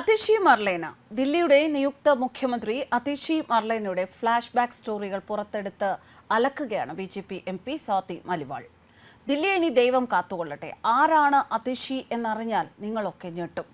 അതിഷി മർലേന ദില്ലിയുടെ നിയുക്ത മുഖ്യമന്ത്രി അതിഷി മർലേനയുടെ ഫ്ലാഷ് ബാക്ക് സ്റ്റോറികൾ പുറത്തെടുത്ത് അലക്കുകയാണ് B J P M P Swati Maliwal. ദില്ലിയെ ഇനി ദൈവം കാത്തുകൊള്ളട്ടെ ആരാണ് അതിഷി എന്നറിഞ്ഞാൽ നിങ്ങളൊക്കെ ഞെട്ടും.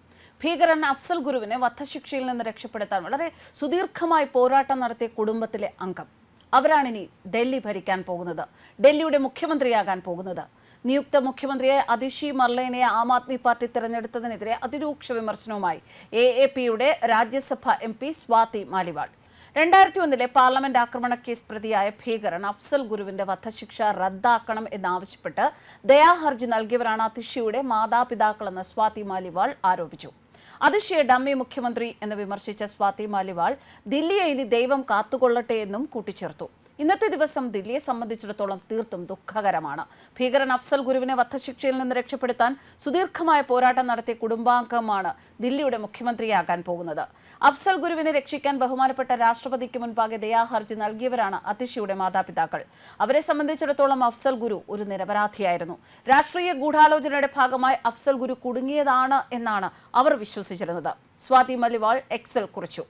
ഭീകരൻ അഫ്സൽ ഗുരുവിനെ വധശിക്ഷയിൽ നിന്ന് രക്ഷപ്പെടുത്താൻ വളരെ സുദീർഘമായി പോരാട്ടം നടത്തിയ കുടുംബത്തിലെ അംഗം. അവരാണിനി ഡൽഹി ഭരിക്കാൻ പോകുന്നത് ഡൽഹിയുടെ മുഖ്യമന്ത്രിയാകാൻ പോകുന്നത്. നിയുക്ത മുഖ്യമന്ത്രിയെ അതിഷി മർലേനെ ആം ആദ്മി പാർട്ടി തെരഞ്ഞെടുത്തതിനെതിരെ അതിരൂക്ഷ വിമർശനവുമായി എ എ പിയുടെ രാജ്യസഭ എം പി സ്വാതി മാലിവാൾ. രണ്ടായിരത്തി ഒന്നിലെ പാർലമെന്റ് ആക്രമണ കേസ് പ്രതിയായ ഭീകരൻ അഫ്സൽ ഗുരുവിന്റെ വധശിക്ഷ റദ്ദാക്കണം എന്നാവശ്യപ്പെട്ട് ദയാഹർജി നൽകിയവരാണ് അതിഷിയുടെ മാതാപിതാക്കളെന്ന് സ്വാതി മാലിവാൾ ആരോപിച്ചു. അതിഷിയെ ഡമ്മി മുഖ്യമന്ത്രി എന്ന് വിമർശിച്ച സ്വാതി മാലിവാൾ ദില്ലിയെ ഇനി ദൈവം കാത്തുകൊള്ളട്ടെ എന്നും കൂട്ടിച്ചേർത്തു. ഇന്നത്തെ ദിവസം ദില്ലിയെ സംബന്ധിച്ചിടത്തോളം തീർത്തും ദുഃഖകരമാണ്. ഭീകരൻ അഫ്സൽ ഗുരുവിനെ വധശിക്ഷയിൽ നിന്ന് രക്ഷപ്പെടുത്താൻ സുദീർഘമായ പോരാട്ടം നടത്തിയ കുടുംബാംഗമാണ് ദില്ലിയുടെ മുഖ്യമന്ത്രിയാകാൻ പോകുന്നത്. അഫ്സൽ ഗുരുവിനെ രക്ഷിക്കാൻ ബഹുമാനപ്പെട്ട രാഷ്ട്രപതിക്ക് മുൻപാകെ ദയാഹർജി നൽകിയവരാണ് അതിഷിയുടെ മാതാപിതാക്കൾ. അവരെ സംബന്ധിച്ചിടത്തോളം അഫ്സൽ ഗുരു ഒരു നിരപരാധിയായിരുന്നു. രാഷ്ട്രീയ ഗൂഢാലോചനയുടെ ഭാഗമായി അഫ്സൽ ഗുരു കുടുങ്ങിയതാണ് എന്നാണ് അവർ വിശ്വസിച്ചിരുന്നത്. സ്വാതി മലിവാൾ എക്സൽ കുറിച്ചു.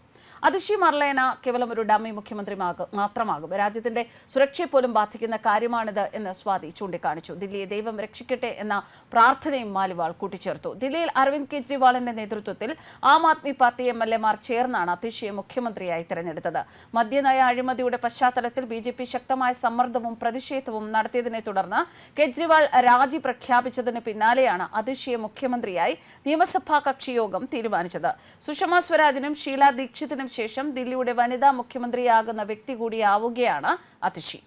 അതിഷി മർലേന കേവലം ഒരു ഡമ്മി മുഖ്യമന്ത്രി മാത്രമാകും. രാജ്യത്തിന്റെ സുരക്ഷയെ പോലും ബാധിക്കുന്ന കാര്യമാണിത് എന്ന് സ്വാതി ചൂണ്ടിക്കാണിച്ചു. ദില്ലിയെ ദൈവം രക്ഷിക്കട്ടെ എന്ന പ്രാർത്ഥനയും മാലിവാൾ കൂട്ടിച്ചേർത്തു. ദില്ലിയിൽ അരവിന്ദ് കെജ്രിവാളിന്റെ നേതൃത്വത്തിൽ Aam Aadmi party M L എമാർ ചേർന്നാണ് അതിഷിയെ മുഖ്യമന്ത്രിയായി തെരഞ്ഞെടുത്തത്. മദ്യനയ അഴിമതിയുടെ പശ്ചാത്തലത്തിൽ ബി ജെ പി ശക്തമായ സമ്മർദ്ദവും പ്രതിഷേധവും നടത്തിയതിനെ തുടർന്ന് കെജ്രിവാൾ രാജി പ്രഖ്യാപിച്ചതിന് പിന്നാലെയാണ് അതിഷിയെ മുഖ്യമന്ത്രിയായി നിയമസഭാ കക്ഷിയോഗം തീരുമാനിച്ചത്. സുഷമ സ്വരാജിനും ഷീല ദീക്ഷിതിനും ശേഷം ദില്ലിയുടെ വനിതാ മുഖ്യമന്ത്രിയാകുന്ന വ്യക്തി കൂടിയാവുകയാണ് അതിഷി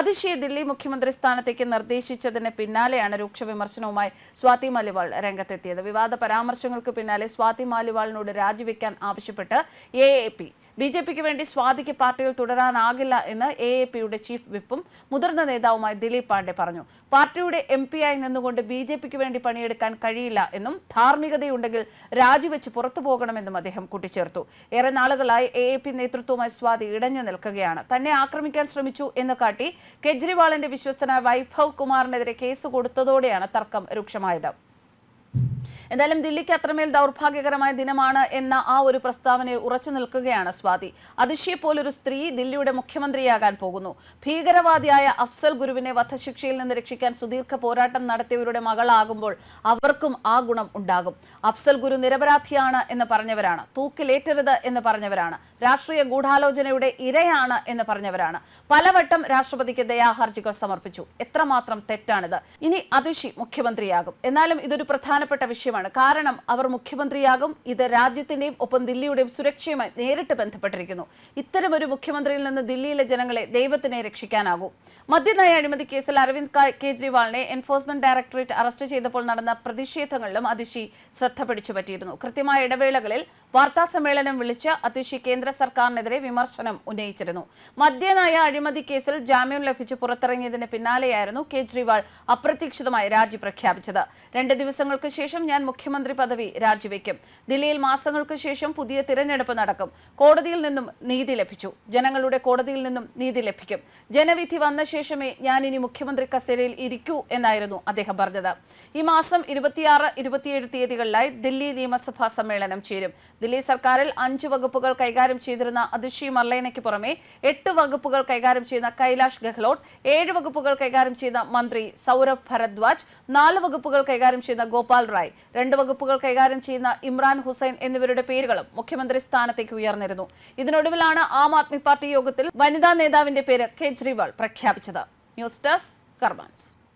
അതിഷിയെ ദില്ലി മുഖ്യമന്ത്രി സ്ഥാനത്തേക്ക് നിർദ്ദേശിച്ചതിന് പിന്നാലെയാണ് രൂക്ഷ വിമർശനവുമായി സ്വാതി മാലിവാൾ രംഗത്തെത്തിയത്. വിവാദ പരാമർശങ്ങൾക്ക് പിന്നാലെ സ്വാതി മാലിവാളിനോട് രാജിവെക്കാൻ ആവശ്യപ്പെട്ട് A A P B J പിക്ക് വേണ്ടി സ്വാതിക്ക് പാർട്ടിയിൽ തുടരാനാകില്ല എന്ന് എ എ പിയുടെ ചീഫ് വിപ്പും മുതിർന്ന നേതാവുമായി ദിലീപ് പാണ്ഡെ പറഞ്ഞു. പാർട്ടിയുടെ എം പി ആയി നിന്നുകൊണ്ട് ബി ജെ പിക്ക് വേണ്ടി പണിയെടുക്കാൻ കഴിയില്ല എന്നും ധാർമ്മികതയുണ്ടെങ്കിൽ രാജിവെച്ച് പുറത്തു പോകണമെന്നും അദ്ദേഹം കൂട്ടിച്ചേർത്തു. ഏറെ നാളുകളായി എ എ പി നേതൃത്വവുമായി സ്വാതി ഇടഞ്ഞു നിൽക്കുകയാണ്. തന്നെ ആക്രമിക്കാൻ ശ്രമിച്ചു എന്ന് കാട്ടി കെജ്രിവാളിന്റെ വിശ്വസ്തനായ വൈഭവ് കുമാറിനെതിരെ കേസ് കൊടുത്തതോടെയാണ് തർക്കം രൂക്ഷമായത്. എന്തായാലും ദില്ലിക്ക് അത്രമേൽ ദൗർഭാഗ്യകരമായ ദിനമാണ് എന്ന ആ ഒരു പ്രസ്താവനയിൽ ഉറച്ചു നിൽക്കുകയാണ് സ്വാതി. അതിശയെ പോലൊരു സ്ത്രീ ദില്ലിയുടെ മുഖ്യമന്ത്രിയാകാൻ പോകുന്നു. ഭീകരവാദിയായ അഫ്സൽ ഗുരുവിനെ വധശിക്ഷയിൽ നിന്ന് രക്ഷിക്കാൻ സുദീർഘ പോരാട്ടം നടത്തിയവരുടെ മകളാകുമ്പോൾ അവർക്കും ആ ഗുണം ഉണ്ടാകും. അഫ്സൽ ഗുരു നിരപരാധിയാണ് എന്ന് പറഞ്ഞവരാണ്. തൂക്കിലേറ്റരുത് എന്ന് പറഞ്ഞവരാണ്. രാഷ്ട്രീയ ഗൂഢാലോചനയുടെ ഇരയാണ് എന്ന് പറഞ്ഞവരാണ്. പലവട്ടം രാഷ്ട്രപതിക്ക് ദയാഹർജികൾ സമർപ്പിച്ചു. എത്രമാത്രം തെറ്റാണിത്. ഇനി അതിഷി മുഖ്യമന്ത്രിയാകും. എന്നാലും ഇതൊരു പ്രധാനപ്പെട്ട വിഷയമാണ് കാരണം അവർ മുഖ്യമന്ത്രിയാകും ഇത് രാജ്യത്തിന്റെയും ഒപ്പം ദില്ലിയുടെയും സുരക്ഷയുമായി നേരിട്ട് ബന്ധപ്പെട്ടിരിക്കുന്നു. ഇത്തരമൊരു മുഖ്യമന്ത്രിയിൽ നിന്ന് ദില്ലിയിലെ ജനങ്ങളെ ദൈവത്തിനെ രക്ഷിക്കാനാകും. മദ്യനയ അഴിമതി കേസിൽ അരവിന്ദ് കെജ്രിവാളിനെ എൻഫോഴ്സ്മെന്റ് ഡയറക്ടറേറ്റ് അറസ്റ്റ് ചെയ്തപ്പോൾ നടന്ന പ്രതിഷേധങ്ങളിലും അതിഷി ശ്രദ്ധ പിടിച്ചുപറ്റിയിരുന്നു കൃത്യമായ ഇടവേളകളിൽ വാർത്താ സമ്മേളനം വിളിച്ച് അതിഷി കേന്ദ്ര സർക്കാരിനെതിരെ വിമർശനം ഉന്നയിച്ചിരുന്നു. മദ്യനയ അഴിമതി കേസിൽ ജാമ്യം ലഭിച്ച് പുറത്തിറങ്ങിയതിന് പിന്നാലെയായിരുന്നു കേജ്രിവാൾ അപ്രതീക്ഷിതമായി രാജി പ്രഖ്യാപിച്ചത്. രണ്ട് ദിവസങ്ങൾക്ക് ശേഷം ഞാൻ മുഖ്യമന്ത്രി പദവി രാജിവെക്കും. ദില്ലിയിൽ മാസങ്ങൾക്ക് ശേഷം പുതിയ തിരഞ്ഞെടുപ്പ് നടക്കും. കോടതിയിൽ നിന്നും നീതി ലഭിച്ചു. ജനങ്ങളുടെ കോടതിയിൽ നിന്നും നീതി ലഭിക്കും. ജനവിധി വന്ന ശേഷമേ ഞാൻ ഇനി മുഖ്യമന്ത്രി കസേരയിൽ ഇരിക്കൂ എന്നായിരുന്നു അദ്ദേഹം പറഞ്ഞത്. ഈ മാസം ഇരുപത്തിയാറ് ഇരുപത്തിയേഴ് തീയതികളിലായി ദില്ലി നിയമസഭാ സമ്മേളനം ചേരും. ദില്ലി സർക്കാരിൽ അഞ്ച് വകുപ്പുകൾ കൈകാര്യം ചെയ്തിരുന്ന അതിഷി മർലേനയ്ക്ക് പുറമെ എട്ട് വകുപ്പുകൾ കൈകാര്യം ചെയ്യുന്ന കൈലാഷ് ഗെഹ്ലോട്ട് ഏഴ് വകുപ്പുകൾ കൈകാര്യം ചെയ്യുന്ന മന്ത്രി സൗരഭ് ഭരദ്വാജ് നാല് വകുപ്പുകൾ കൈകാര്യം ചെയ്യുന്ന ഗോപാൽ റായ് രണ്ട് വകുപ്പുകൾ കൈകാര്യം ചെയ്യുന്ന ഇമ്രാൻ ഹുസൈൻ എന്നിവരുടെ പേരുകളും മുഖ്യമന്ത്രി സ്ഥാനത്തേക്ക് ഉയർന്നിരുന്നു. ഇതിനൊടുവിലാണ് ആം ആദ്മി പാർട്ടി യോഗത്തിൽ വനിതാ നേതാവിന്റെ പേര് കെജ്രിവാൾ പ്രഖ്യാപിച്ചത്. News desk കർമാൻസ്.